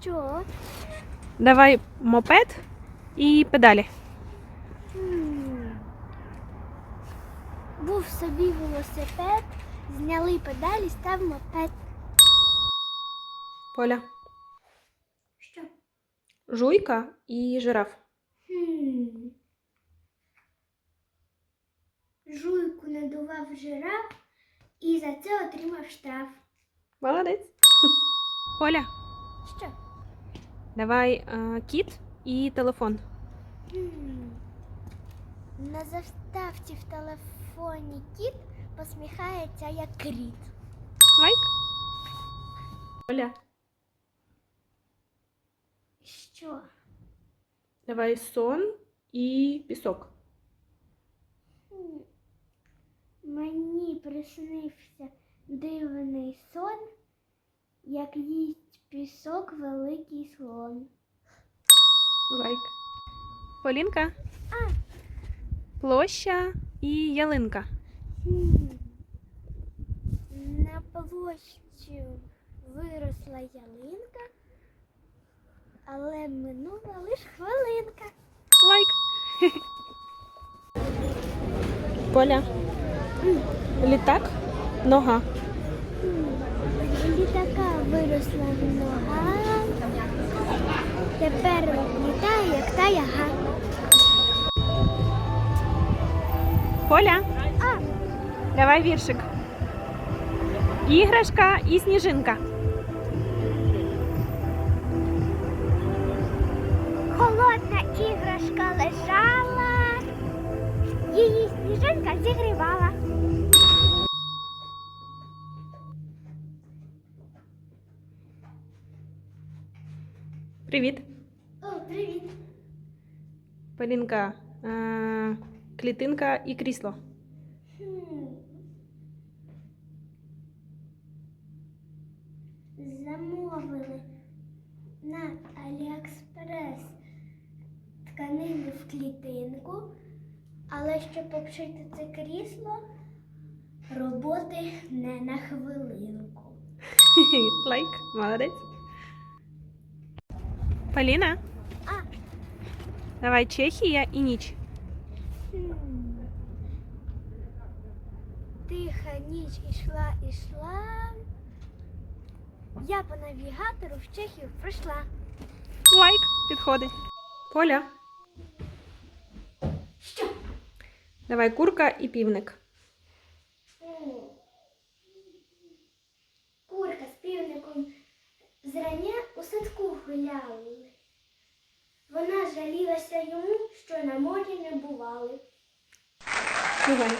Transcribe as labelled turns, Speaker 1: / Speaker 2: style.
Speaker 1: Що?
Speaker 2: Давай мопед і педалі.
Speaker 1: Був собі велосипед, зняли педалі, став мопед.
Speaker 2: Поля.
Speaker 1: Що?
Speaker 2: Жуйка і жираф.
Speaker 1: Хм. Жуйку надував жираф і за це отримав штраф.
Speaker 2: Молодець. Поля,
Speaker 1: Що?
Speaker 2: Давай е, кіт і телефон.
Speaker 1: На заставці в телефоні кіт посміхається як кріт.
Speaker 2: Лайк. Поля,
Speaker 1: Що?
Speaker 2: давай сон і пісок.
Speaker 1: Мені приснився дивний сон, як їсть пісок великий слон.
Speaker 2: Лайк. Полінка.
Speaker 1: А.
Speaker 2: Площа і ялинка.
Speaker 1: На площі виросла ялинка, але минула лиш хвилинка.
Speaker 2: Лайк. Поля. Літак. Нога.
Speaker 1: Виросла нога. Тепер літає, як та яга.
Speaker 2: Поля.
Speaker 1: А,
Speaker 2: Давай віршик. Іграшка і сніжинка.
Speaker 1: холодна іграшка лежала, її сніжинка зігрівала.
Speaker 2: Привіт.
Speaker 1: О, привіт.
Speaker 2: Полінка. Е- клітинка і крісло.
Speaker 1: Хм. Замовили на Аліекспрес тканину в клітинку, але щоб обшити це крісло, роботи не на хвилинку.
Speaker 2: Лайк. Молодець. Поліна.
Speaker 1: А,
Speaker 2: Давай Чехія і ніч.
Speaker 1: хм. Тиха ніч ішла, ішла. Я по навігатору в Чехію прийшла.
Speaker 2: Лайк. Підходить. Поля.
Speaker 1: Що?
Speaker 2: Давай курка і півник.
Speaker 1: Гуляли. Вона жалілася йому, що на морі не бували.
Speaker 2: Давай.